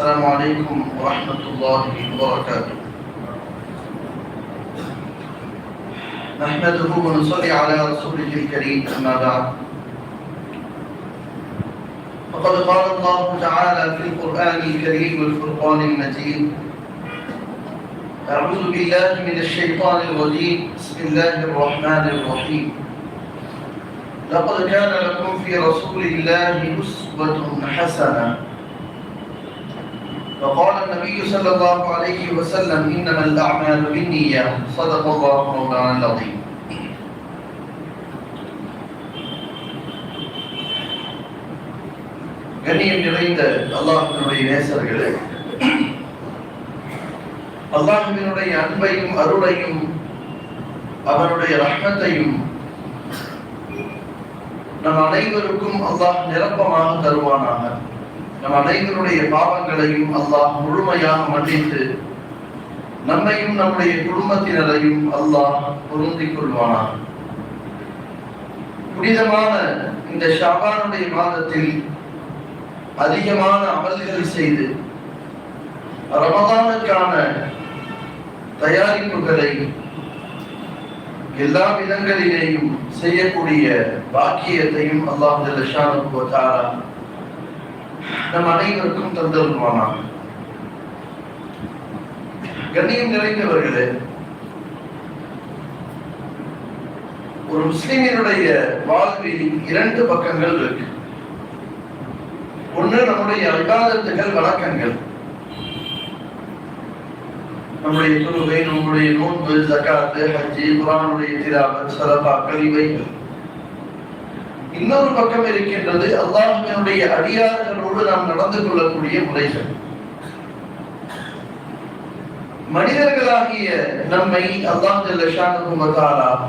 السلام عليكم ورحمة الله وبركاته. نحمده ونصلي على رسوله الكريم أما بعد. فقد قال الله تعالى في القرآن الكريم والفرقان المجيد أعوذ بالله من الشيطان الرجيم. بسم الله الرحمن الرحيم. لقد كان لكم في رسول الله أسوة حسنة. وقال النبي صلى الله عليه وسلم إنما الأعمال بالنية صدق الله مولانا العظيم கண்ணியம் நிறைந்த அல்லாஹினுடைய நேசர்களே அல்லாஹுவினுடைய அன்பையும் அருளையும் அவனுடைய ரஹ்மத்தையும் நம் அனைவருக்கும் அல்லாஹ் நிரப்பமாக தருவானாக நம் அனைவருடைய பாவங்களையும் அல்லாஹ் முழுமையாக மன்னித்து நம்மையும் நம்முடைய குடும்பத்தினரையும் அல்லாஹ் பொருந்திக் கொள்வானாக. புனிதமான இந்த ஷாபானுடைய மாதத்தில் அதிகமான அமல்கள் செய்து ரமதானுக்கான தயாரிப்புகளை எல்லா விதங்களிலேயும் செய்யக்கூடிய பாக்கியத்தையும் அல்லாஹ் ஜல்லஷானு நம் அனைவருக்கும் தந்தருவானாக கண்ணியம் நிறைந்தவர்களே ஒரு முஸ்லிமினுடைய வாழ்வில் இரண்டு பக்கங்கள் இருக்கு. ஒன்று நம்முடைய அல்காதத்துகள் வழக்கங்கள். நம்முடைய தொழுகை நம்முடைய நோன்பு ஜக்காத்து ஹஜ்ஜி குரானுடைய திராவத் சதபாக்கள் இவைகள். இன்னொரு பக்கம் இருக்கின்றது அல்லாஹினுடைய அடியார்களோடு நாம் நடந்து கொள்ளக்கூடிய முறைகள் மனிதர்களாகிய நம்மை அல்லாஹ்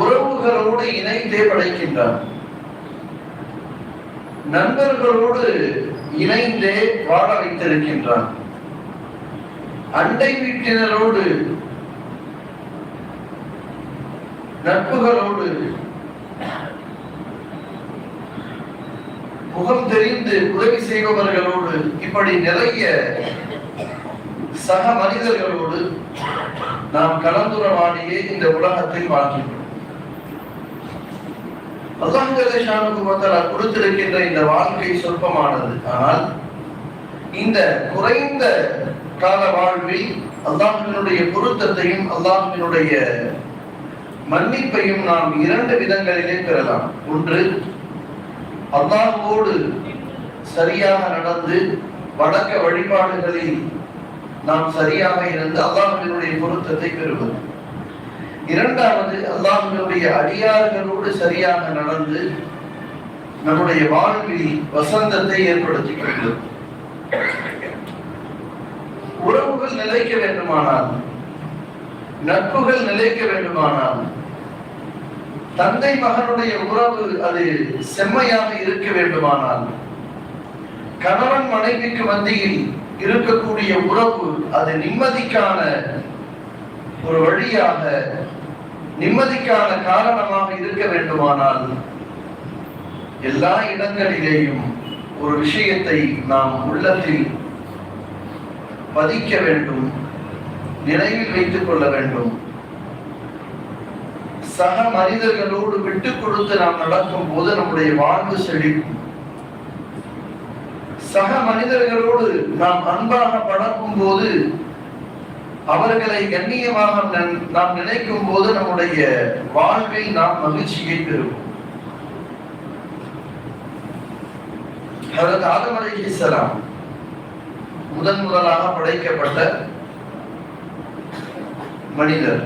உறவுகளோடு இணைந்தே படைக்கின்றார் நண்பர்களோடு இணைந்தே வாழ வைத்திருக்கின்றான். அண்டை வீட்டினரோடு நட்புகளோடு முகம் தெரிந்து உதவி செய்பவர்களோடு இப்படி நிறைய சக மனிதர்களோடு நாம் கலந்துரவாடியே இந்த உலகத்தில் வாழ்கின்றோம். அல்லாஹால கொடுத்திருக்கின்ற இந்த வாழ்க்கை சொற்பமானது. ஆனால் இந்த குறைந்த கால வாழ்வில் அல்லாஹினுடைய பொருத்தத்தையும் அல்லாஹினுடைய மன்னிப்பையும் நாம் இரண்டு விதங்களிலே பெறலாம். ஒன்று அல்லாஹோடு சரியாக நடந்து வழக்க வழிபாடுகளில் நாம் சரியாக இருந்து அல்லாஹினுடைய பொருத்தத்தை பெறுவது இரண்டாவது அல்லாஹினுடைய அடியார்களோடு சரியாக நடந்து நம்முடைய வாழ்வில் வசந்தத்தை ஏற்படுத்திக் கொள்வது உறவுகள் நிலைக்க வேண்டுமானால் நட்புகள் நிலைக்க வேண்டுமானால் தந்தை மகனுடைய உறவு அது செம்மையாக இருக்க வேண்டுமானால் கணவன் மனைவிக்கு மத்தியில் இருக்கக்கூடிய உறவு அது நிம்மதிக்கான ஒரு வழியாக நிம்மதிக்கான காரணமாக இருக்க வேண்டுமானால் எல்லா இடங்களிலேயும் ஒரு விஷயத்தை நாம் உள்ளத்தில் பதிக்க வேண்டும் நினைவில் வைத்துக் கொள்ள வேண்டும். சக மனிதர்களோடு விட்டு கொடுத்து நாம் நடக்கும் போது நம்முடைய வாழ்வு செழிக்கும். சக மனிதர்களோடு நாம் அன்பாக பழக்கும் போது அவர்களை கண்ணியமாக நாம் நினைக்கும் போது நம்முடைய வாழ்வில் நாம் மகிழ்ச்சியை பெறுவோம். ஆதம் அலிஹிசலாம் முதன் முதலாக படைக்கப்பட்ட மனிதர்.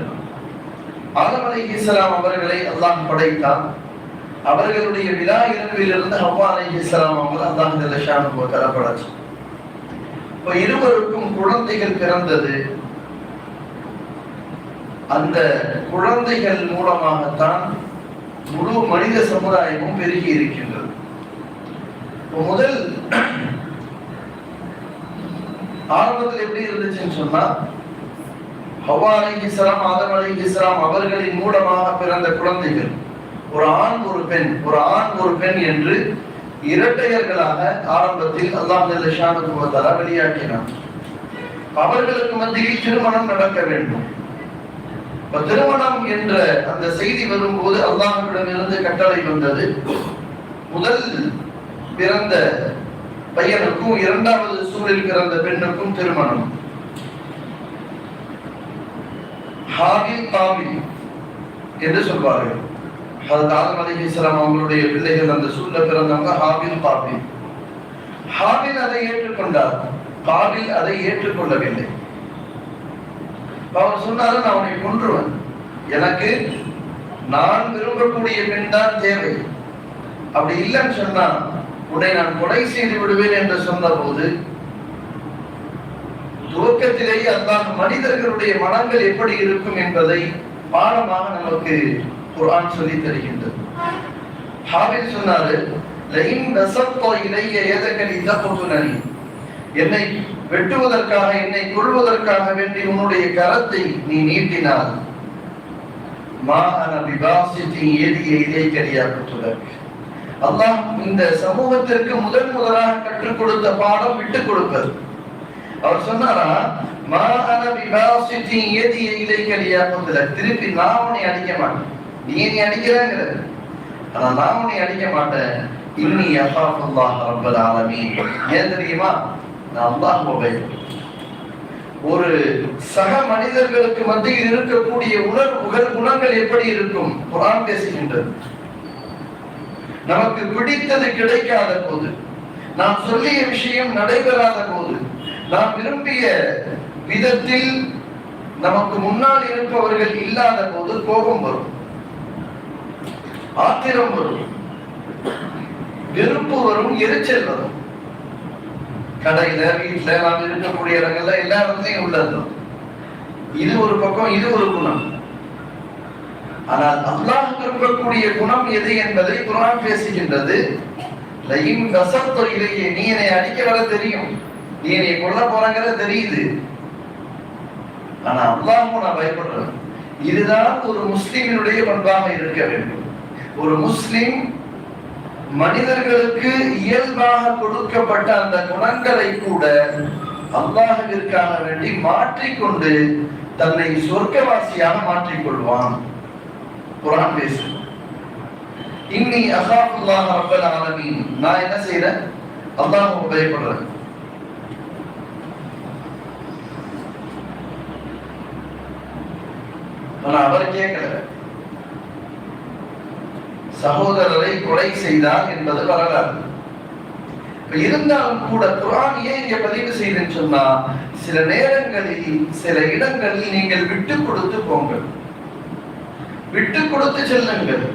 ஆதம் அலிஹிசலாம் அவர்களை அல்லாஹ் படைத்தான். அவர்களுடைய விழா இரவிலிருந்து ஹவ்வா இஸ்லாம் அவங்க அல்லாஹ் நிலஷான் தரப்படச்சு. இப்போ இருவருக்கும் குழந்தைகள் பிறந்தது. அந்த குழந்தைகள் மூலமாகத்தான் முழு மனித சமுதாயமும் பெருகி இருக்கின்றது. முதல் ஆரம்பத்தில் எப்படி இருந்துச்சுன்னு சொன்னா ஹவா அலி இஸ்லாம் ஆதம் அலி இஸ்லாம் அவர்களின் மூலமாக பிறந்த குழந்தைகள். ஒரு ஆண் ஒரு பெண் ஒரு ஆண் ஒரு பெண் என்று இரட்டையர்களாக ஆரம்பத்தில் அல்லாஹ் வெளியாக்கினார் அவர்களுக்கு மத்தியில் திருமணம் நடக்க வேண்டும். திருமணம் என்ற அந்த செய்தி வரும்போது அல்லாஹிடமிருந்து கட்டளை வந்தது. முதல் பிறந்த பையனுக்கும் இரண்டாவது சூழல் பிறந்த பெண்ணுக்கும் திருமணம். ஹாபில் காபில் என்று சொல்வார்கள். ஹதரத் ஆதம் அலைஹிஸ்ஸலாம் அவங்களுடைய பிள்ளைகள் அந்த சூழ்ல பிறந்தவங்க ஹாபில் காபில் ஹாபில் அதை ஏற்றுக்கொண்டார். காபில் அதை ஏற்றுக்கொள்ளவில்லை. அவர் சொன்னாரு நான் உன்னை கொன்றுவன். எனக்கு நான் விரும்பக்கூடிய பெண் தான் தேவை. அப்படி இல்லைன்னு சொன்னா உன்னை நான் கொலை செய்து விடுவேன் என்று சொன்ன போது துவக்கத்திலேயே அல்லாஹ் மனிதர்களுடைய மனங்கள் எப்படி இருக்கும் என்பதை பாடமாக நமக்கு குரான் சொல்லி தருகின்றது. ஹாபில் சொன்னாரு என்னை வெட்டுவதற்காக என்னை கொள்வதற்காக வேண்டி உன்னுடைய கரத்தை நீ நீட்டினால் மா அன விபாசித்தி இதை இலைக்கரியாக்குத்துலக் அல்லாஹ் இந்த சமூகத்திற்கு முதன் முதலாக கற்றுக் கொடுத்த பாடம் விட்டுக் கொடுப்பது. அவர் சொன்னாரா மா அன விபாசித்தி ஏதிய இலைக்கரியாக்குத்துலக் திருப்பி நான் உன்னை அடிக்க மாட்டேன். நீ நீ அடிக்கிறாங்கிற ஆனா நான் உன்னை அடிக்க மாட்டேன். இன்னி அல்லாஹ் ரப்பல் ஆலமீன். ஏன் தெரியுமா? நான் அல்லாஹ் பயப்படுறேன் ஒரு சக மனிதர்களுக்கு மத்தியில் இருக்கக்கூடிய உணர்வுகள் குணங்கள் எப்படி இருக்கும்? குரான் பேசுகின்றது. நமக்கு பிடித்தது கிடைக்காத போது நாம் சொல்லிய விஷயம் நடைபெறாத போது நாம் விரும்பிய விதத்தில் நமக்கு முன்னால் இருப்பவர்கள் இல்லாத போது கோபம் வரும். ஆத்திரம் வரும். வெறுப்பு வரும் எரிச்சல் வரும். கடையில வீட்டுல நாம் இருக்கக்கூடிய இடங்கள்ல எல்லா இடத்துலையும் உள்ளது இது ஒரு பக்கம் இது ஒரு குணம். ஆனால் அல்லாஹ் விரும்பக்கூடிய குணம் எது என்பதை குரான் பேசுகின்றது நீ என்னை அடிக்க வர தெரியும். நீ என்னை கொல்ல போறங்கிறது தெரியுது. ஆனா அல்லாமும் நான் பயப்படுறேன். இதுதான் ஒரு முஸ்லிமினுடைய பண்பாக இருக்க வேண்டும். ஒரு முஸ்லிம் மனிதர்களுக்கு இயல்பாக கொடுக்கப்பட்ட அந்த குணங்களை கூட அல்லாஹிற்காக வேண்டி மாற்றிக்கொண்டு தன்னை சொர்க்கவாசியாக மாற்றிக்கொள்வான். குரான் பேசு இன்னி அசாஃபுல்லாஹ் ரப்பல் ஆலமீன். நான் என்ன செய்யறேன் அல்லாஹ் பயப்படுறேன். ஆனா அவர் கேட்கல? சகோதரரை கொலை செய்தார் என்பது வரலாறு. இருந்தாலும் கூட குரான் ஏன் இங்க பதிவு செய்தேன்னு சொன்னா சில நேரங்களில் சில இடங்களில் நீங்கள் விட்டு கொடுத்து போங்கள். விட்டு கொடுத்து செல்லுங்கள்.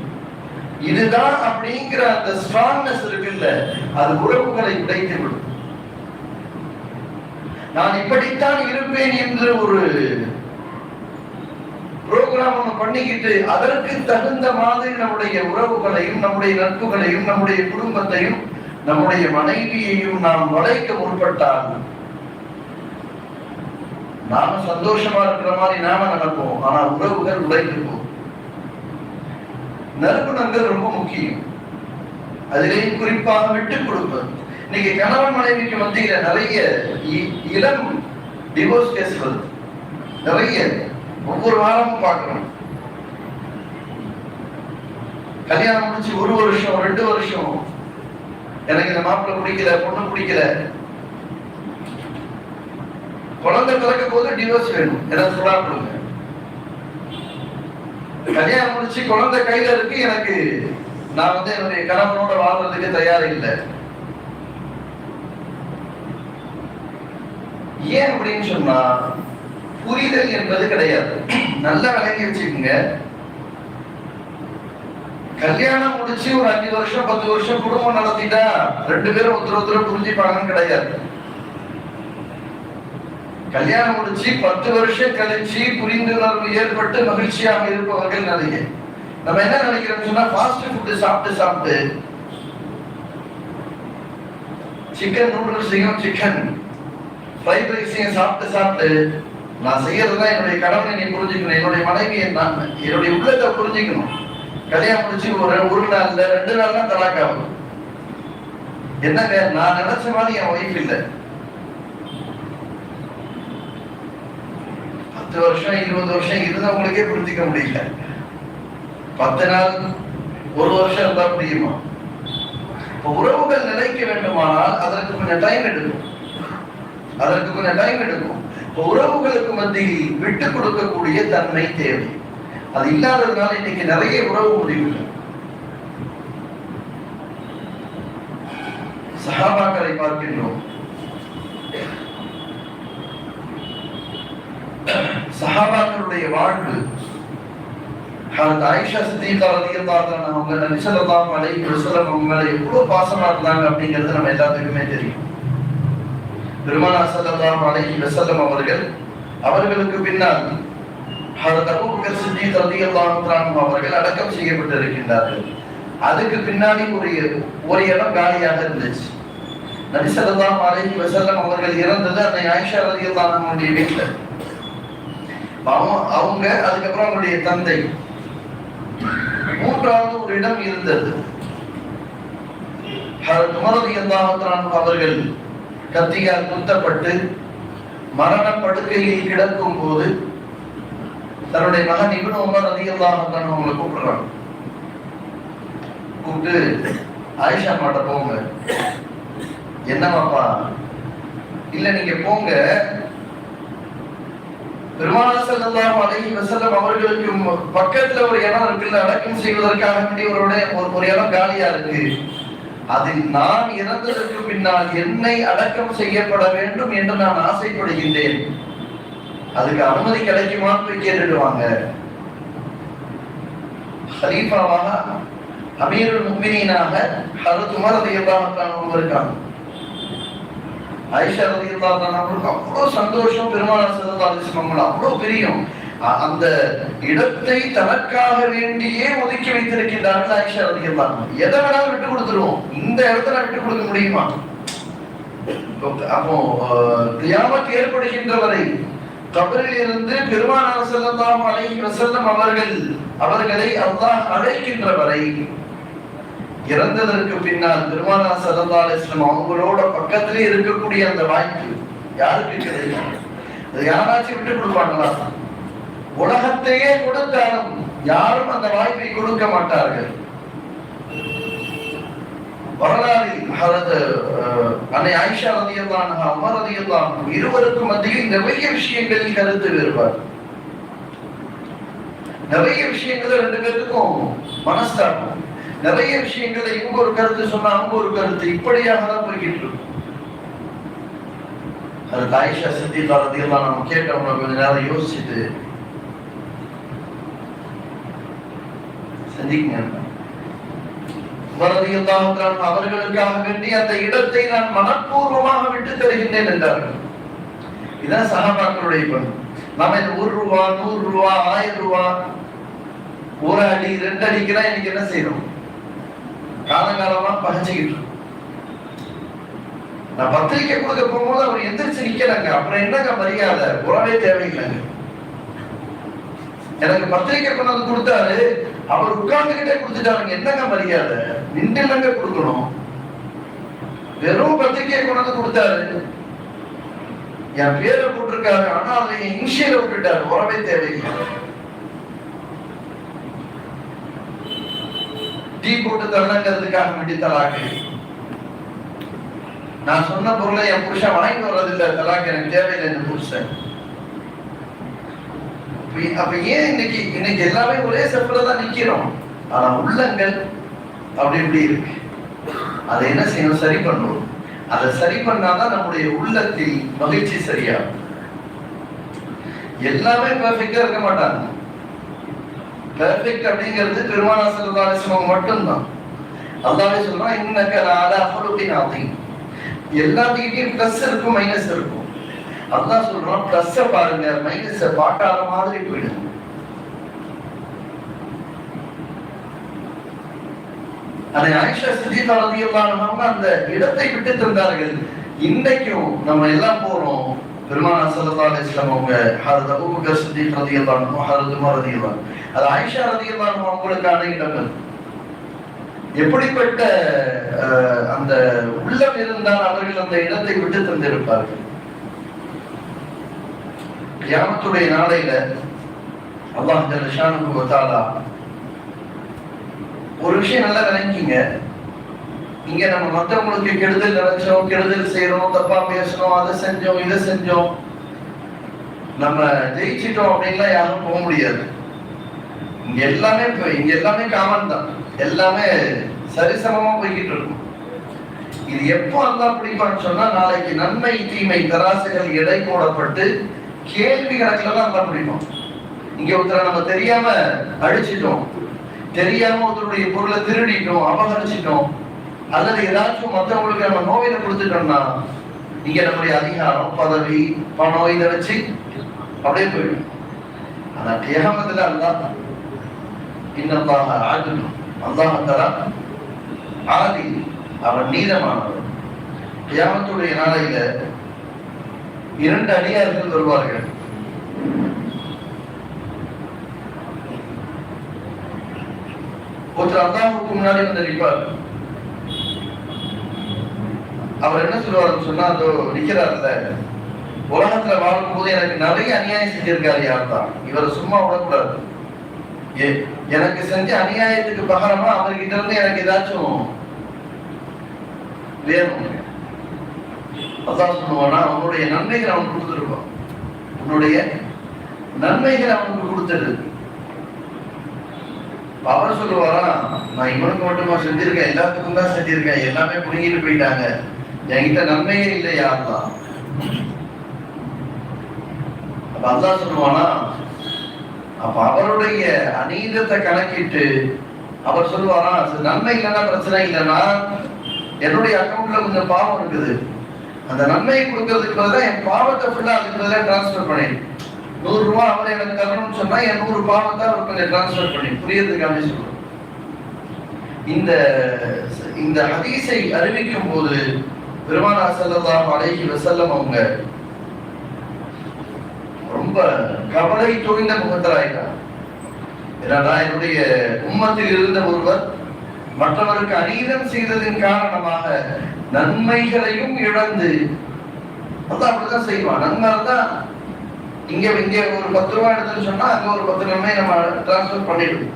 இதுதான் அப்படிங்கிற அந்த ஸ்ட்ராங்னஸ் இருக்குல்ல அது உறவுகளை உடைத்து விடும் நான் இப்படித்தான் இருப்பேன் என்று ஒரு ப்ரோக்ராம் ஒண்ணு பண்ணிக்கிட்டு அதற்கு தகுந்த மாதிரி நம்முடைய உறவுகளையும் நம்முடைய நட்புகளையும் நம்முடைய குடும்பத்தையும் நம்முடைய மனைவியையும் நாம் வளைக்க முற்பட்டால் நாம சந்தோஷமா இருக்கிற மாதிரி நாம நடப்போம். ஆனா உறவுகள் உடைந்து போகும். நறுமணங்கள் ரொம்ப முக்கியம். அதிலேயும் குறிப்பாக விட்டுக் கொடுப்பது. இன்னைக்கு கணவன் மனைவிக்கு மத்தியில நிறைய இளம் டிவோர்ஸ் கேஸ் வருது. நிறைய ஒவ்வொரு வாரமும் பார்க்கிறோம். கல்யாணம் முடிச்சு ஒரு வருஷம் ரெண்டு வருஷம். எனக்கு இந்த மாப்பிள்ள பிடிக்கல பொண்ணு பிடிக்கல. குழந்தை பிறக்க போது டிவோர்ஸ் வேணும். எனக்கு சொல்லா கொடுங்க. கல்யாணம் முடிச்சு குழந்தை கையில இருக்கு எனக்கு நான் வந்து என்னுடைய கணவனோட வாழ்றதுக்கு தயார் இல்லை. ஏன் அப்படின்னு சொன்னா புரிதல் என்பது கிடையாது. நல்லா விளங்கி வச்சுக்கோங்க. கல்யாணம் முடிச்சு ஒரு அஞ்சு வருஷம் பத்து வருஷம் குடும்பம் நடத்திட்டா ரெண்டு பேரும் ஒருத்தர் ஒருத்தர் புரிஞ்சுப்பாங்கன்னு கிடையாது. கல்யாணம் முடிச்சு பத்து வருஷம் கழிச்சு புரிந்துணர்வு ஏற்பட்டு மகிழ்ச்சியாக இருப்பவர்கள் நிறைய. நம்ம என்ன நினைக்கிறோம் சொன்னா ஃபாஸ்ட் ஃபுட்டு சாப்பிட்டு சாப்பிட்டு. சிக்கன் நூடுல்ஸையும் சிக்கன் ஃப்ரைட் ரைஸையும் சாப்பிட்டு சாப்பிட்டு. நான் செய்யறதுதான் என்னுடைய கடமை நீ புரிஞ்சுக்கணும். என்னுடைய மனைவி நான். என்னுடைய உள்ளத்தை புரிஞ்சுக்கணும். கல்யாணம் முடிச்சு ஒரு ஒரு நாள்ல ரெண்டு நாள் தான் தலாக்காகும் என்னங்க நான் நினைச்ச மாதிரி என் ஒய்ஃப் இல்லை. பத்து வருஷம் இருபது வருஷம் இருந்தவங்களுக்கே புரிஞ்சுக்க முடியல. பத்து நாள் ஒரு வருஷம் இருந்தா முடியுமா? இப்ப உறவுகள் நிலைக்க வேண்டுமானால் அதற்கு கொஞ்சம் டைம் எடுக்கும். அதற்கு கொஞ்சம் டைம் எடுக்கும். உறவுகளுக்கு மத்தியில் விட்டு கொடுக்கக்கூடிய தன்மை தேவை. அது இல்லாததுனால இன்னைக்கு நிறைய உறவு முடிவுகள் சகாபாக்களை பார்க்கின்றோம். சஹாபாக்களுடைய வாழ்வு ஆயிஷா சித்திகா அவங்க நபி மலை அலைஹி அவங்க எவ்வளவு பாசமா இருந்தாங்க அப்படிங்கிறது நம்ம எல்லாத்துக்குமே தெரியும். பெருமானா ஸல்லல்லாஹு அலைஹி அவர்கள் அவர்களுக்கு பின்னால் அவர்கள் அடக்கம் செய்யப்பட்டிருக்கின்றார்கள். அதுக்கு பின்னாடி ஒரு ஒரு இடம் காலியாக இருந்துச்சு. நபி ஸல்லல்லாஹு அலைஹி அவர்கள் இறந்தது அந்த ஆயிஷா ரலியல்லாஹு அன்ஹுடைய வீட்டில். அவங்க அவங்க அதுக்கப்புறம் அவங்களுடைய தந்தை. மூன்றாவது ஒரு இடம் இருந்தது. அவர்கள் கத்தியால் குத்தப்பட்டு மரண படுக்கையில் கிடக்கும் போது தன்னுடைய மகன் இப்னு உமர் அதிகமாக தான் அவங்களை கூப்பிடுறாங்க. கூப்பிட்டு ஆயிஷா மாட்ட போங்க. என்னமாப்பா இல்ல நீங்க போங்க. பெருமானார் ஸல்லல்லாஹு அலைஹி வஸல்லம் அவர்களுக்கு பக்கத்துல ஒரு இடம் இருக்குல்ல அடக்கம் செய்வதற்காக வேண்டிய ஒரு இடம் ஒரு ஒரு இடம் காலியா இருக்கு. அதில் நான் இறந்ததற்கு பின்னால் என்னை அடக்கம் செய்யப்பட வேண்டும் என்று நான் ஆசைப்படுகின்றேன். அதுக்கு அனுமதி கிடைக்குமான்னு போய் கேட்டுடுவாங்க. ஹலீஃபாவாக அமீருல் முஃமினீனாக ஹஜரத் உமர் ரலியல்லாஹு அன்ஹு இருக்காங்க. ஐஷா ரலியல்லாஹு அன்ஹா அவ்வளவு சந்தோஷம் பெருமாள் சிறந்த அலைஹி அவ்வளவு பிரியம். அந்த இடத்தை தனக்காக வேண்டியே ஒதுக்கி வைத்திருக்கின்றார்கள் ஆயிஷா ரலியல்லாஹு எதை வேணாலும் விட்டு கொடுத்துருவோம். இந்த இடத்துல விட்டு கொடுக்க முடியுமா? அப்போ- அப்போ அஹ், கியாமத் ஏற்படுகின்ற வரை கபரில் இருந்து பெருமானார் ஸல்லல்லாஹு அலை பிரசல்லம் அவர்கள் அவர்களை அல்லாஹ் அழைக்கின்ற வரை இறந்ததற்கு பின்னால் பெருமானார் ஸல்லல்லாஹு அலிஸ்லம் அவங்களோட பக்கத்திலே இருக்கக்கூடிய அந்த வாய்ப்பு யாருக்கு கிடையாது யாராச்சும் விட்டு கொடுப்பாங்களா? உலகத்தையே கொடுத்தாலும் யாரும் அந்த வாய்ப்பை கொடுக்க மாட்டார்கள். வரலாறில் அஹ், அன்னை ஆயிஷா ரலியல்லாஹு அன்ஹா உமர் இருவருக்கும் மத்தியில் நிறைய விஷயங்களில் கருத்து வேறுபாடு. நிறைய விஷயங்கள் ரெண்டு பேருக்கும் மனஸ்தாபம். நிறைய விஷயங்களை இவங்க ஒரு கருத்து சொன்னா அவங்க ஒரு கருத்து. இப்படியாக தான் போய்கிட்டு இருக்கும் அது ஆயிஷா சித்திகா ரலியல்லாஹு நம்ம கேட்டவங்க கொஞ்ச நேரம் யோசிச்சுட்டு சிந்திங்க அவர்களுக்காக வேண்டி அந்த இடத்தை நான் மனப்பூர்வமாக விட்டு தருகின்றேன் என்றார்கள். இதான் சகாபாக்களுடைய பணி. நாம இந்த ஒரு ரூபா நூறு ரூபா ஆயிரம் ரூபா ஒரு அடி ரெண்டு அடிக்கெல்லாம் இன்னைக்கு என்ன செய்யறோம்? காலங்காலமா பகச்சுக்கிட்டு நான் பத்திரிக்கை கொடுக்க போகும்போது அவர் எந்திரிச்சு நிக்கிறாங்க அப்புறம் என்னங்க மரியாதை? உறவே தேவையில்லைங்க. எனக்கு பத்திரிக்கை கொண்டாந்து கொடுத்தாரு. அவர் உட்கார்ந்துகிட்டே கொடுத்துட்டாருங்க. என்னங்க மரியாதை? நின்றுலங்க கொடுக்கணும். வெறும் பத்திரிக்கையை கொண்டாந்து கொடுத்தாரு. என் பேரை போட்டிருக்காரு. ஆனா அதை என் விட்டுட்டாரு. உறவே தேவையில்லை. டீ போட்டு தரணுங்கிறதுக்காக வேண்டி தலாக்கு. நான் சொன்ன பொருளை என் புருஷன் வாங்கிட்டு வர்றதில்லை. தலாக்கு எனக்கு தேவையில்லை இந்த புருஷன். அப்ப- ஏன் இன்னைக்கு இன்னைக்கு எல்லாமே ஒரே செப்பல தான் நிக்கிறோம்? ஆனா உள்ளங்கள் அப்படி இப்படி இருக்கு. அதை என்ன செய்யணும்? சரி பண்ணணும். அதை சரி பண்ணாதான் நம்முடைய உள்ளத்தில் மகிழ்ச்சி சரியாகும். எல்லாமே பெர்ஃபெக்டா இருக்க மாட்டாங்க. பெர்ஃபெக்ட் அப்படிங்கிறது பெருமானா ஸல்லல்லாஹு மட்டும்தான். அதாவது சொல்றான் இன்னக லஅலா ஹுலுகின் அதீம் எல்லாத்துக்கிட்டையும் ப்ளஸ் இருக்கும் மைனஸ் இருக்கும். அல்லாஹ் சொல்றான் பிளஸ் பாருங்க மைனஸ் பாட்டாத மாதிரி போயிடும். அதை ஆயிஷா சித்திகா ரலியல்லாஹு அன்ஹா அந்த இடத்தை விட்டு தந்தார்கள் இன்னைக்கும் நம்ம எல்லாம் போறோம். பெருமானா ஸல்லல்லாஹு அலைஹி அவங்க ஹஜரத் அபூபக்கர் சித்திக் ரலியல்லாஹு அன்ஹு ஹஜரத் உமர் ரலியல்லாஹு அது ஆயிஷா ரலியல்லாஹு அவங்களுக்கான இடங்கள். எப்படிப்பட்ட அஹ், அந்த உள்ளம் இருந்தால் அவர்கள் அந்த இடத்தை விட்டு தந்திருப்பார்கள் கியாமத்துடைய நாளையில அல்லாஹ் ஜல்லஷானுக்கு வத்தாலா ஒரு விஷயம் நல்லா நினைக்கிங்க இங்க நம்ம மத்தவங்களுக்கு கெடுதல் நினைச்சோம் கெடுதல் செய்யறோம் தப்பா பேசணும் அதை செஞ்சோம் இதை செஞ்சோம். நம்ம ஜெயிச்சிட்டோம் அப்படின்லாம் யாரும் போக முடியாது. இங்க எல்லாமே இங்க எல்லாமே காமன் தான். எல்லாமே சரிசமமா போய்கிட்டு இருக்கும். இது எப்போ அல்லா பிடிப்பான்னு சொன்னா நாளைக்கு நன்மை தீமை தராசுகள் எடை போடப்பட்டு கேள்வி கணக்குல தான் பண்ண பிடிக்கும் இங்க ஒருத்தரை நம்ம தெரியாம அடிச்சிட்டோம். தெரியாம ஒருத்தருடைய பொருளை திருடிட்டோம் அபகரிச்சிட்டோம். அல்லது ஏதாச்சும் மற்றவங்களுக்கு நம்ம நோயில கொடுத்துட்டோம்னா இங்க நம்முடைய அதிகாரம் பதவி பணம் இதை வச்சு அப்படியே போயிடும். ஆனா தியாகத்துல அல்லாஹ் இன்னல்லாஹ ஆதில் அல்லாஹ் ஆதி அவன் நீதமானவன். தியாகத்துடைய நாளையில இரண்டு அடியார்கள் வருவார்கள் ஒருத்தர் அல்லாஹுக்கு முன்னாடி வந்து நிற்பார். அவர் என்ன சொல்லுவாருன்னு சொன்னா அதோ நிக்கிறார்ல உலகத்துல வாழும் போது எனக்கு நிறைய அநியாயம் செஞ்சிருக்காரு யார் தான்? இவரை சும்மா விடக்கூடாது. எனக்கு செஞ்ச அநியாயத்துக்கு பகரமா அவர்கிட்ட இருந்து எனக்கு ஏதாச்சும் வேணும். அதான் சொல்லுவானா அவனுடைய நன்மைகள் அவனுக்கு கொடுத்துருப்பான் உன்னுடைய நன்மைகள் அவனுக்கு கொடுத்துடு அவர் சொல்லுவாரா நான் இவனுக்கு மட்டுமா செஞ்சிருக்கேன் எல்லாத்துக்கும் தான் செஞ்சிருக்கேன் எல்லாமே புடுங்கிட்டு போயிட்டாங்க. என்கிட்ட நன்மையே இல்லை யாருதான் அப்ப அதான் சொல்லுவானா அப்ப அவருடைய அநீதத்தை கணக்கிட்டு அவர் சொல்லுவாரா நன்மை இல்லைன்னா பிரச்சனை இல்லைன்னா என்னுடைய அக்கௌண்ட்ல கொஞ்சம் பாவம் இருக்குது. அந்த நன்மையை கொடுக்கறதுக்கு பதிலாக என் பாவத்தை ஃபுல்லா அதுக்கு பதிலாக டிரான்ஸ்ஃபர் பண்ணிடு. நூறு ரூபா அவர் எனக்கு தரணும்னு சொன்னா என் நூறு பாவத்தை அவர் கொஞ்சம் டிரான்ஸ்ஃபர் பண்ணி புரியறதுக்காக சொல்லுவோம் இந்த இந்த ஹதீஸை அறிவிக்கும் போது பெருமானா செல்லதா அழகி வசல்லம் அவங்க ரொம்ப கவலை தோய்ந்த முகத்தராயிட்டார் ஏன்னா என்னுடைய உம்மத்தில் இருந்த ஒருவர் மற்றவருக்கு அநீதம் செய்ததின் காரணமாக நன்மைகளையும் இழந்து அதான் அப்படிதான் செய்வான். நன்மை தான் இங்க இங்க ஒரு பத்து ரூபாய் எடுத்துன்னு சொன்னா அங்க ஒரு பத்து ரூபாய் நம்ம டிரான்ஸ்ஃபர் பண்ணிடுவோம்.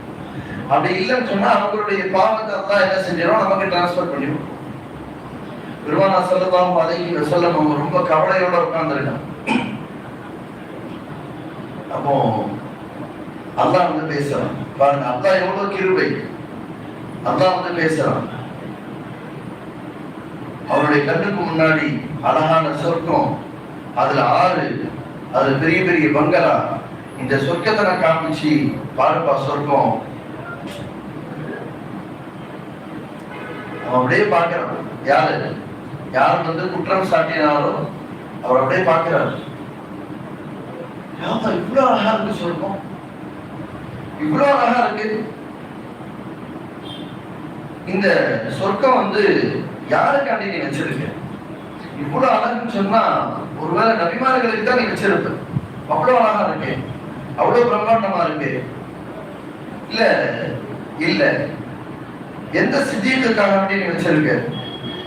அப்படி இல்லைன்னு சொன்னா அவங்களுடைய பாவத்தை தான் என்ன செஞ்சிடும் நமக்கு டிரான்ஸ்ஃபர் பண்ணிடுவோம் பெருமானா ஸல்லல்லாஹு பதவி வஸல்லம் அவங்க ரொம்ப கவலையோட உட்கார்ந்துருக்கான் அப்போ அல்லாஹ் வந்து பேசுறான். பாருங்க அல்லாஹ் எவ்வளவு கிருபை. அல்லாஹ் வந்து பேசுறான். அவருடைய கண்ணுக்கு முன்னாடி அழகான சொர்க்கம். அதுல ஆறு அது பெரிய பெரிய பங்களா. இந்த சொர்க்கத்தை நான் காமிச்சு பாருப்பா சொர்க்கம். அவன் அப்படியே பார்க்கிறான். யாரு? யார் வந்து குற்றம் சாட்டினாலும் அவர் அப்படியே பார்க்கிறார். இவ்வளவு அழகா இருக்கு சொர்க்கம். இவ்வளவு அழகா இருக்கு. இந்த சொர்க்கம் வந்து யாருக்காண்டி நீ வச்சிருக்க இவ்வளவு அழகுன்னு சொன்னா ஒருவேளை நபிமார்களுக்கு தான் நீ வச்சிருப்ப அவ்வளவு அழகா இருக்கு. அவ்வளவு பிரம்மாண்டமா இருக்கு. இல்ல இல்ல. எந்த சித்தியத்துக்காக வேண்டி நீ வச்சிருக்க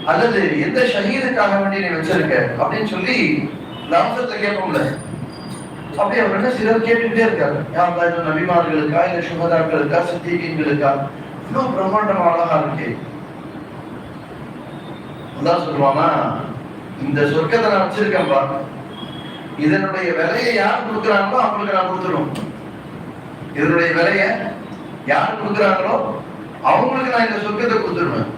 அல்லது எந்த ஷஹீதுக்காக வேண்டி நீ வச்சிருக்க அப்படின்னு சொல்லி இந்த கேட்போம்ல. அப்படி அவர் என்ன சிலர் கேட்டுக்கிட்டே இருக்காரு. யாருக்கா நபிமார்களுக்கா இல்ல சுகதாக்களுக்கா சித்திகளுக்கா இவ்வளவு பிரம்மாண்டமா அழகா இருக்கு. அதான் சொல்லுவானா? இந்த சொர்க்கத்தை நான் வச்சிருக்கேன்பா. இதனுடைய விலையை யார் கொடுக்குறாங்களோ அவங்களுக்கு நான் கொடுத்துருவோம். இதனுடைய விலையை யார் கொடுக்குறாங்களோ அவங்களுக்கு நான் இந்த சொர்க்கத்தை கொடுத்துருவேன்.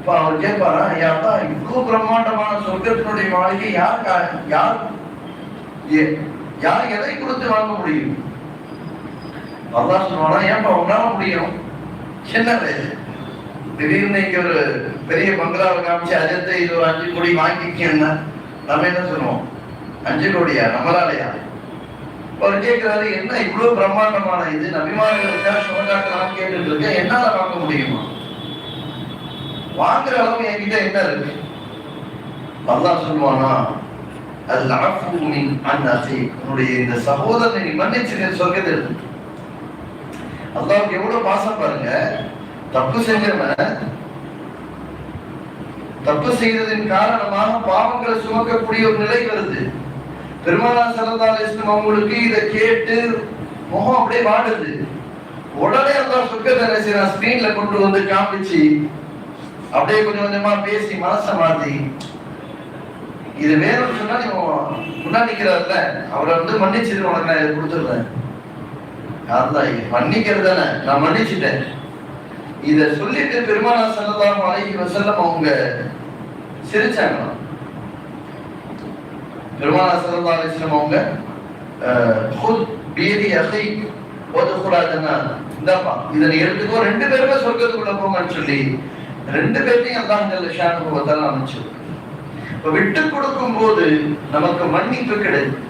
இப்ப அவர் கேட்பாரா யாரா இவ்வளவு பிரம்மாண்டமான சொர்க்கத்தினுடைய மாளிகை யார் யார் ஏ- யார் எதை கொடுத்து வாங்க முடியும்? அதான் சொல்லுவானா ஏன்பா உங்களால முடியும். என்னது திடீர்னு இங்க ஒரு பெரிய பங்களாவை காமிச்சு அஜத்தை இது ஒரு அஞ்சு கோடி வாங்கிக்கன்னா நம்ம என்ன சொல்லுவோம்? அஞ்சு கோடியா? நம்மளாலயா? அவர் கேட்கிறாரு என்ன இவ்வளவு பிரம்மாண்டமான இது? நபிமார்களுக்கா சுமதாக்கெல்லாம் கேட்டுட்டு இருக்க என்னால வாங்க முடியுமா? வாங்குற அளவு என்கிட்ட என்ன இருக்கு? அல்லாஹ் சொல்லுவானா அது அஃபூமின் அந்நசி உன்னுடைய இந்த சகோதரனை நீ மன்னிச்சு சொர்க்கத்தில் இருக்கு அல்லாவுக்கு எவ்வளவு பாசம் பாருங்க. தப்பு செஞ்சவன் தப்பு செய்ததின் காரணமாக பாவங்களை சுமக்கக்கூடிய ஒரு நிலை வருது. பெருமானா சல்லா அலிஸ்லம் அவங்களுக்கு இதை கேட்டு முகம் அப்படியே வாடுது உடனே அந்த சுக்கத்தை என்ன ஸ்கிரீன்ல கொண்டு வந்து காமிச்சு அப்படியே கொஞ்சம் கொஞ்சமா பேசி மனசை மாத்தி இது வேணும்னு சொன்னா நீ முன்னாடி நிக்கிறார்ல அவரை வந்து மன்னிச்சிட்டு உனக்கு நான் இதை கொடுத்துடுறேன். அதுதான் மன்னிக்கிறது தானே? நான் மன்னிச்சிட்டேன். இத சொல்லிட்டு பெருமானா சல்லல்லாஹு அலைஹி வசல்லம் அவங்க சிரிச்சாங்களாம் பெருமானா சல்லல்லாஹு அலிஸ்லம் அவங்க ஹுத் பீதி அசை ஒதுக்கூடாதுன்னா இந்தாப்பா இதை நீ எடுத்துக்கோ ரெண்டு பேருமே சொர்க்கத்துக்குள்ள போங்கன்னு சொல்லி ரெண்டு பேர்த்தையும் அல்லாஹ் ஜல்ல ஷானுஹு அமைச்சு இப்ப விட்டு கொடுக்கும் போது நமக்கு மன்னிப்பு கிடைக்கும்.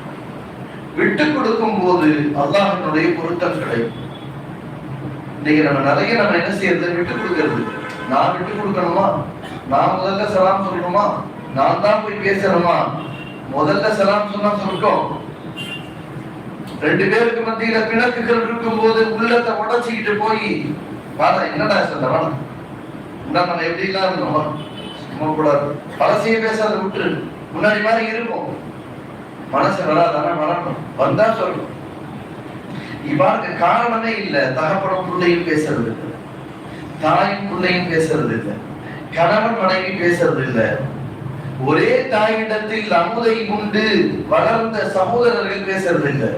விட்டு கொடுக்கும் போது அல்லாஹினுடைய பொருத்தம் கிடைக்கும். இன்னைக்கு நம்ம நிறைய நம்ம என்ன செய்யறது? விட்டு கொடுக்கறது. நான் விட்டு கொடுக்கணுமா? நான் முதல்ல சலாம் சொல்லணுமா? நான் தான் போய் பேசணுமா? முதல்ல சலாம் சொன்னா சொர்க்கம். ரெண்டு பேருக்கு மத்தியில பிணக்குகள் இருக்கும் போது உள்ளத்தை உடச்சிக்கிட்டு போய் வாடா என்னடா சொல்ல வாடா இந்த நம்ம எப்படி எல்லாம் இருந்தோம் சும்மா கூடாது. பழசையே பேசாத விட்டுரு. முன்னாடி மாதிரி இருக்கும் மனசு வராதானே வரணும் வந்தா சொல்லணும். இவ்வாறு காரணமே இல்லை. தகப்பனும் பிள்ளையும் பேசுறது இல்லை. தாயும் பிள்ளையும் பேசுறது இல்ல. கணவன் மனைவி பேசுறது இல்லை. ஒரே தாயிடத்தில் அமுதை உண்டு. வளர்ந்த சகோதரர்கள் பேசுறது இல்லை.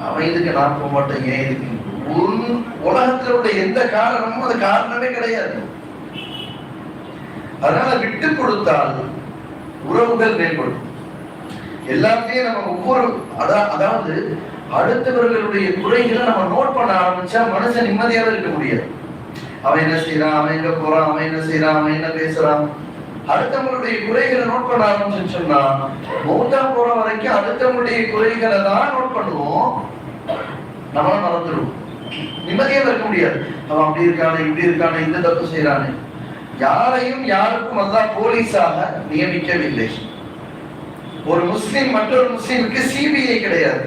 அவன் இதுக்கு நான் போக மாட்டேன்? ஏன் இதுக்கு உன் உலகத்துல உள்ள எந்த காரணமும் அது காரணமே கிடையாது. அதனால விட்டு கொடுத்தால் உறவுகள் மேம்படும். எல்லாத்தையும் நம்ம ஒவ்வொரு அதாவது அடுத்தவர்களுடைய குறைகளை நம்ம நோட் பண்ண ஆரம்பிச்சா மனுஷன் நிம்மதியாக இருக்க முடியாது. அவன் என்ன செய்யறான் அவன் எங்க போறான்? அவன் என்ன செய்யறான் அவன் என்ன பேசுறான்? அடுத்தவங்களுடைய குறைகளை நோட் பண்ண ஆரம்பிச்சுன்னு சொன்னா மௌத்தா போற வரைக்கும் அடுத்தவங்களுடைய குறைகளை தான் நோட் பண்ணுவோம். நம்மள மறந்துடுவோம். நிம்மதியாக இருக்க முடியாது. அவன் அப்படி இருக்கானே இப்படி இருக்கானே இந்த தப்பு செய்யறானே யாரையும் யாருக்கும் அதான் போலீஸாக நியமிக்கவில்லை. ஒரு முஸ்லிம் மற்றொரு முஸ்லீமுக்கு சிபிஐ கிடையாது.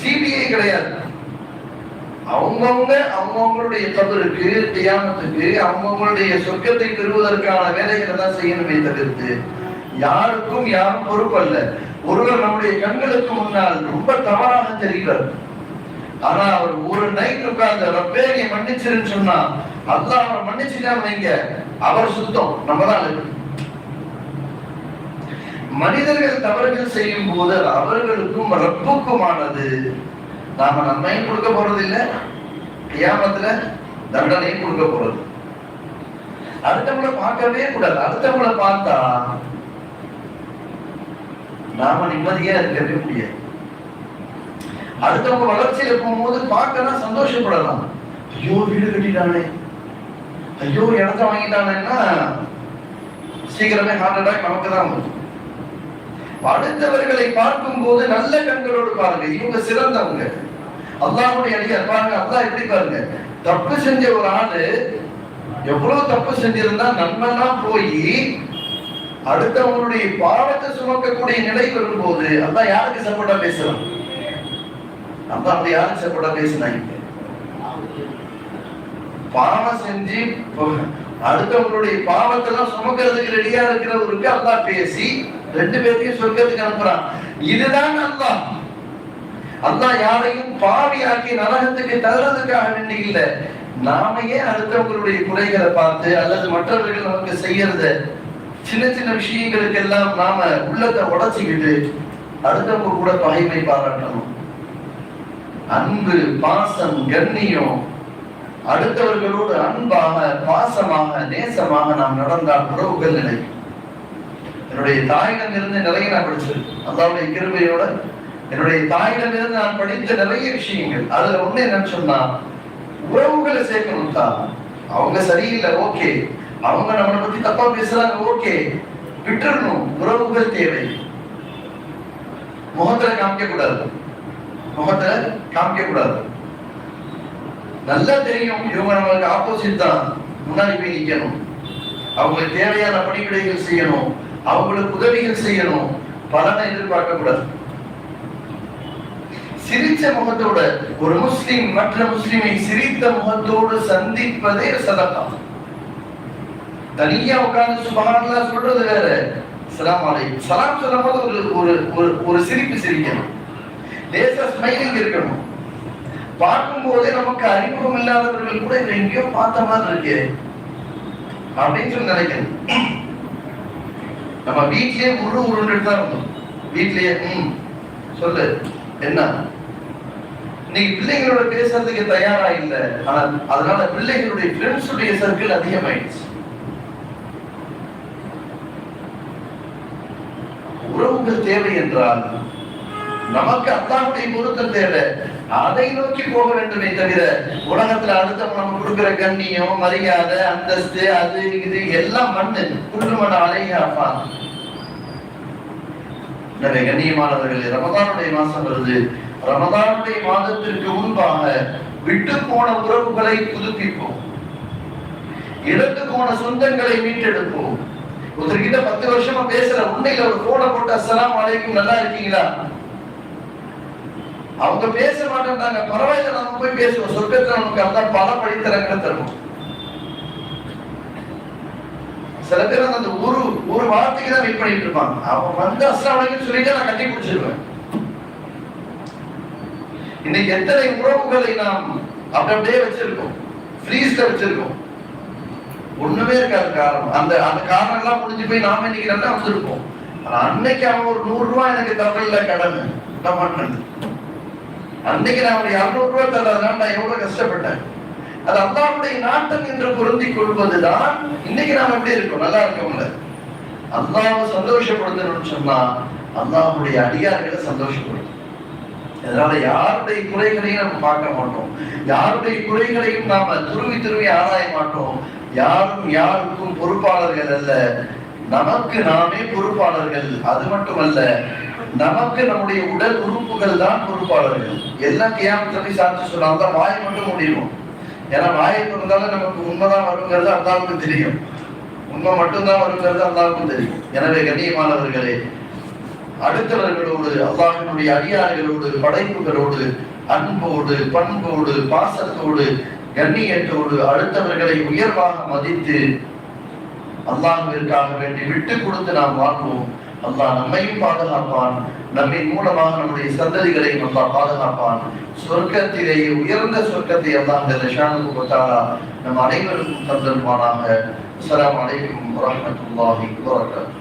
சிபிஐ கிடையாது. அவங்கவுங்க அவங்கவுங்களுடைய கபருக்கு தியானத்துக்கு அவங்கவுங்களுடைய சொர்க்கத்தை பெறுவதற்கான வேலைகளை தான் செய்யணுமே தவிர்த்து யாருக்கும் யாரும் பொறுப்பல்ல ஒருவர் நம்முடைய கண்களுக்கு முன்னால் ரொம்ப தவறாக தெரிகிறார். ஆனா அவர் ஒரு நைட் உட்கார்ந்து ரப்பே நீ மன்னிச்சிருன்னு சொன்னா அல்லாஹ் அவரை மன்னிச்சுதான் வைங்க. அவர் சுத்தம் நம்ம தான் இருக்கு மனிதர்கள் தவறுகள் செய்யும் போது அது அவர்களுக்கும் ரப்புக்குமானது. நாம நன்மையும் கொடுக்க போறது இல்ல கியாமத்துல தண்டனையும் கொடுக்க போறது. அடுத்தவங்களை பார்க்கவே கூடாது. அடுத்தவங்களை பார்த்தா நாம நிம்மதியா இருக்கவே முடியாது. அடுத்தவங்க வளர்ச்சியில போகும்போது பார்க்கலாம் சந்தோஷப்படலாம். ஐயோ வீடு கட்டிட்டானே. ஐயோ இடத்த வாங்கிட்டானேன்னா சீக்கிரமே ஹார்ட் அட்டாக் நமக்கு தான் வரும். அடுத்தவர்களை பார்க்கும் போது நல்ல கண்களோடு பாருங்க. இவங்க சிறந்தவங்க. அல்லாவுடைய அடியார் பாருங்க. அல்லா எப்படி பாருங்க. தப்பு செஞ்ச ஒரு ஆளு எவ்வளவு தப்பு செஞ்சிருந்தா நன்மனா போய் அடுத்தவங்களுடைய பாவத்தை சுமக்கக்கூடிய நிலை வரும்போது அதான் யாருக்கு சப்போர்ட்டா பேசுறான்? அதான் அப்படி யாருக்கு சப்போர்ட்டா பேசினாங்க? பாவம் செஞ்சு அடுத்தவங்களுடைய பாவத்தை எல்லாம் சுமக்கிறதுக்கு ரெடியா இருக்கிறவருக்கு அதான் பேசி ரெண்டு பேர்த்தையும் சொர்க்கத்துக்கு அனுப்புறான். இதுதான் அல்லாஹ். அல்லாஹ் யாரையும் பாவியாக்கி நரகத்துக்கு தள்ளுறதுக்காக வேண்டி இல்ல. நாம ஏன் அடுத்தவங்களுடைய குறைகளை பார்த்து அல்லது மற்றவர்கள் நமக்கு செய்யறத சின்ன சின்ன விஷயங்களுக்கு எல்லாம் நாம உள்ளத்தை உடச்சிக்கிட்டு அடுத்தவங்க கூட பகைமை பாராட்டணும். அன்பு பாசம் கண்ணியம் அடுத்தவர்களோடு அன்பாக பாசமாக நேசமாக நாம் நடந்தால் உறவுகள் நிலைக்கும். என்னுடைய தாயிடம் இருந்து நிறைய நான் படிச்சிருக்கேன். அல்லாவுடைய கிருபையோட என்னுடைய தாயிடம் இருந்து நான் படித்த நிறைய விஷயங்கள். அதுல ஒண்ணு என்னன்னு சொன்னா உறவுகளை சேர்க்கணும் தான். அவங்க சரியில்லை ஓகே. அவங்க நம்மளை பத்தி தப்பா பேசுறாங்க ஓகே. விட்டுறணும் உறவுகள் தேவை. முகத்துல காமிக்க கூடாது முகத்துல காமிக்க கூடாது நல்லா தெரியும் இவங்க நம்மளுக்கு ஆப்போசிட் தான். முன்னாடி போய் நிக்கணும். அவங்களுக்கு தேவையான பணிவிடைகள் செய்யணும். அவங்களுக்கு உதவிகள் செய்யணும். பலனை எதிர்பார்க்க கூடாது சிரிச்ச முகத்தோட ஒரு முஸ்லிம் மற்ற முஸ்லிமை சிரித்த முகத்தோடு சந்திப்பதே சதகா தனியா உட்கார்ந்து சுபஹானல்லாஹ் சொல்றது வேற. சலாம் அலை சலாம் சொல்லும் போது ஒரு ஒரு ஒரு சிரிப்பு சிரிக்கணும். லேசா ஸ்மைலிங் இருக்கணும். பார்க்கும் போதே நமக்கு அறிமுகம் இல்லாதவர்கள் கூட எங்கேயோ பார்த்த மாதிரி இருக்கு. அப்படின்னு சொல்லி நினைக்கணும் நம்ம வீட்லயே உரு உருண்டுட்டு தான் இருந்தோம் வீட்லயே ம் சொல்லு என்ன? இன்னைக்கு பிள்ளைங்களோட பேசுறதுக்கு தயாரா இல்ல. ஆனா அதனால பிள்ளைகளுடைய ஃப்ரெண்ட்ஸுடைய சர்க்கிள் அதிகமாயிடுச்சு. உறவுகள் தேவை என்றால் நமக்கு அத்தாவுடைய பொருத்தம் தேவை. அதை நோக்கி போக வேண்டுமே தவிர உலகத்துல அடுத்தவங்க நம்ம கொடுக்கிற கண்ணியம் மரியாதை அந்தஸ்து அது இது எல்லாம் மண்ணு குன்றுமண அலையாப்பா எனவே கண்ணியமானவர்கள் ரமதானுடைய மாசம் வருது. ரமதானுடைய மாதத்திற்கு முன்பாக விட்டு போன உறவுகளை புதுப்பிப்போம். இழந்து போன சொந்தங்களை மீட்டெடுப்போம். ஒருத்தர்கிட்ட பத்து வருஷமா பேசுற உண்மையில ஒரு போன போட்டு அஸ்லாம் அழைக்கும் நல்லா இருக்கீங்களா? அவங்க பேச மாட்டேன்றாங்க. பரவாயில்ல நம்ம போய் பேசுவோம். சொர்க்கத்துல நமக்கு அந்த பல படித்தரங்களை தருவோம். சில பேர் அந்த ஒரு ஒரு வார்த்தைக்கு தான் வெயிட் பண்ணிட்டு இருப்பாங்க. அவன் வந்து அஸ்லாம் சொல்லிட்டு நான் கட்டி பிடிச்சிருவேன் இன்னைக்கு எத்தனை உறவுகளை நாம் அப்படி அப்படியே வச்சிருக்கோம். ஃப்ரீஸ்ல வச்சிருக்கோம். ஒண்ணுமே இருக்காது காரணம். அந்த அந்த காரணம் எல்லாம் முடிஞ்சு போய் நாம இன்னைக்கு நல்லா வந்திருப்போம். ஆனா அன்னைக்கு அவன் ஒரு நூறு ரூபாய் எனக்கு தமிழ்ல கடன் என்ன அன்னைக்கு நான் ஒரு இருநூறு ரூபாய் தர்றதுனால நான் எவ்வளவு கஷ்டப்பட்டேன். அது அல்லாவுடைய நாட்டம் என்று பொருந்தி கொள்வதுதான் இன்னைக்கு நாம் எப்படி இருக்கோம்? நல்லா இருக்கோம்ல? அல்லாவை சந்தோஷப்படுத்தணும்னு சொன்னா அல்லாவுடைய அடியார்களை சந்தோஷப்படுத்தும். அதனால யாருடைய குறைகளையும் நம்ம பார்க்க மாட்டோம். யாருடைய குறைகளையும் நாம துருவி துருவி ஆராய மாட்டோம். யாரும் யாருக்கும் பொறுப்பாளர்கள் அல்ல. நமக்கு நாமே பொறுப்பாளர்கள். அது மட்டுமல்ல நமக்கு நம்முடைய உடல் உறுப்புகள் தான் பொறுப்பாளர்கள். எல்லாம் கியாமத்தை சொல்லி சாட்சி சொல்லலாம் அந்த வாய் மட்டும் முடியும் ஏன்னா வாயை திறந்தாலும் நமக்கு உண்மைதான் வருங்கிறது அல்லாவுக்கு தெரியும். உண்மை மட்டும்தான் வருங்கிறது அல்லாவுக்கும் தெரியும். எனவே கண்ணியமானவர்களே அடுத்தவர்களோடு அல்லாஹினுடைய அடியார்களோடு படைப்புகளோடு அன்போடு பண்போடு பாசத்தோடு கண்ணியத்தோடு அடுத்தவர்களை உயர்வாக மதித்து அல்லாஹுவிற்காக வேண்டி விட்டு கொடுத்து நாம் வாழ்வோம். அல்லாஹ் நம்மையும் பாதுகாப்பான். நம்மின் மூலமாக நம்முடைய சந்ததிகளையும் அல்லாஹ் பாதுகாப்பான். சொர்க்கத்திலேயே உயர்ந்த சொர்க்கத்தை அல்லாஹ் நிஷானுக்கு கொத்தாரா நம் அனைவருக்கும் தந்தருமானாக அஸ்லாம் வலைக்கம் வரமத்துல்லாஹி வரகாத்து